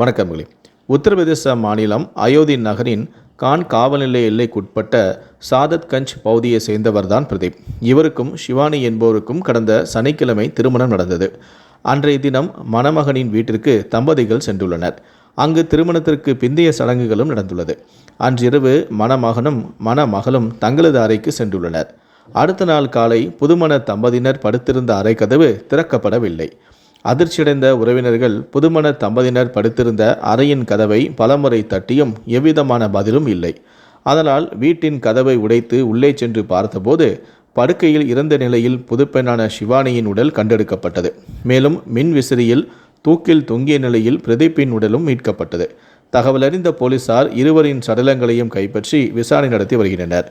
வணக்கங்களே உத்தரப்பிரதேச மாநிலம் அயோத்தி நகரின் கான் காவல் நிலைய எல்லைக்குட்பட்ட சாதத்கஞ்ச் பகுதியை சேர்ந்தவர்தான் பிரதீப். இவருக்கும் சிவானி என்பவருக்கும் கடந்த சனிக்கிழமை திருமணம் நடந்தது. அன்றைய தினம் மணமகனின் வீட்டிற்கு தம்பதிகள் சென்றுள்ளனர். அங்கு திருமணத்திற்கு பிந்தைய சடங்குகளும் நடந்துள்ளது. அன்றிரவு மணமகனும் மணமகளும் தங்களது அறைக்கு சென்றுள்ளனர். அடுத்த நாள் காலை புதுமண தம்பதியினர் படுத்திருந்த அறை கதவு திறக்கப்படவில்லை. அதிர்ச்சியடைந்த உறவினர்கள் புதுமண தம்பதியினர் படுத்திருந்த அறையின் கதவை பலமுறை தட்டியும் எவ்விதமான பதிலும் இல்லை. அதனால் வீட்டின் கதவை உடைத்து உள்ளே சென்று பார்த்தபோது படுக்கையில் இறந்த நிலையில் புதுப்பெண்ணான சிவானியின் உடல் கண்டெடுக்கப்பட்டது. மேலும் மின் விசிறியில் தூக்கில் தொங்கிய நிலையில் பிரதீப்பின் உடலும் மீட்கப்பட்டது. தகவலறிந்த போலீசார் இருவரின் சடலங்களையும் கைப்பற்றி விசாரணை நடத்தி வருகின்றனர்.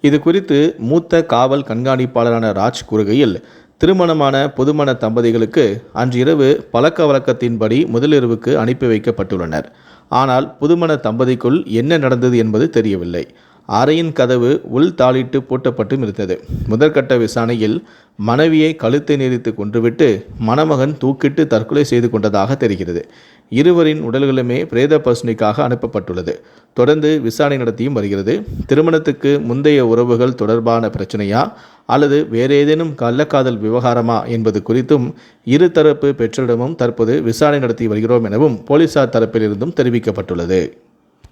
இது குறித்து மூத்த காவல் கண்காணிப்பாளரான ராஜ் கூறுகையில் திருமணமான புதுமண தம்பதிகளுக்கு அன்று இரவு பழக்க வழக்கத்தின்படி முதலிரவுக்கு அனுப்பி வைக்கப்பட்டுள்ளனர். ஆனால் புதுமண தம்பதிக்குள் என்ன நடந்தது என்பது தெரியவில்லை. அறையின் கதவு உள் தாளிட்டு பூட்டப்பட்டும் இருந்தது. முதற்கட்ட விசாரணையில் மனைவியை கழுத்தை நெறித்து கொன்றுவிட்டு மணமகன் தூக்கிட்டு தற்கொலை செய்து கொண்டதாக தெரிகிறது. இருவரின் உடல்களுமே பிரேத பசுனிக்காக அனுப்பப்பட்டுள்ளது. தொடர்ந்து விசாரணை நடத்தியும் வருகிறது. திருமணத்துக்கு முந்தைய உறவுகள் தொடர்பான பிரச்சனையா அல்லது வேறேதேனும் கள்ளக்காதல் விவகாரமா என்பது குறித்தும் இருதரப்பு பெற்றோரிடமும் தற்போது விசாரணை நடத்தி வருகிறோம் எனவும் போலீசார் தரப்பிலிருந்தும் தெரிவிக்கப்பட்டுள்ளது.